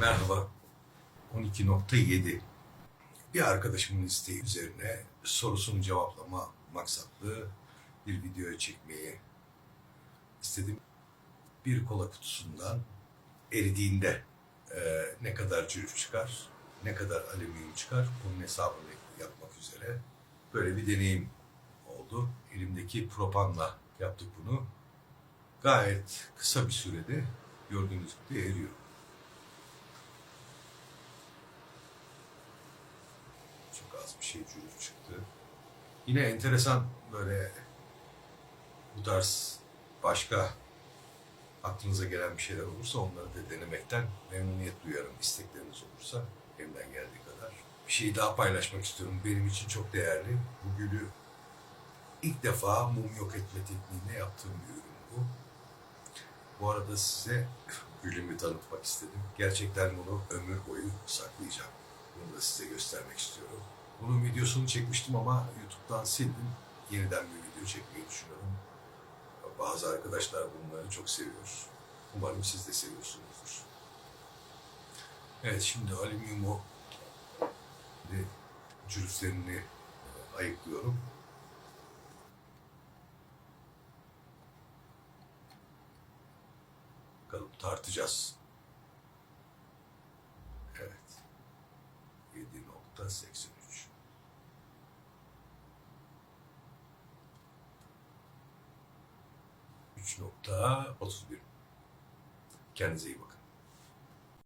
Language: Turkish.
Merhaba. 12.7 Bir arkadaşımın isteği üzerine sorusunu cevaplama maksatlı bir video çekmeyi istedim. Bir kola kutusundan eridiğinde e, ne kadar cürüf çıkar, ne kadar alüminyum çıkar bunun hesabını yapmak üzere böyle bir deneyim oldu. Elimdeki propanla yaptık bunu. Gayet kısa bir sürede gördüğünüz gibi eriyor. Çok az bir şey cürüf çıktı. Yine enteresan böyle bu tarz başka aklınıza gelen bir şeyler olursa onları da denemekten memnuniyet duyarım. İstekleriniz olursa elimden geldiği kadar. Bir şeyi daha paylaşmak istiyorum. Benim için çok değerli. Bu gülü ilk defa mum yok etme tekniğinde yaptığım bir ürün bu. Bu arada size gülümü tanıtmak istedim. Gerçekten bunu ömür boyu saklayacağım. Bunu da size göstermek istiyorum. Bunun videosunu çekmiştim ama YouTube'dan sildim. Yeniden bir video çekmeyi düşünüyorum. Bazı arkadaşlar bunları çok seviyor. Umarım siz de seviyorsunuzdur. Evet şimdi alüminyumu ve cürüflerini e, ayıklıyorum. Bakalım tartacağız. Evet. 7.83 3.31 Kendinize iyi bakın.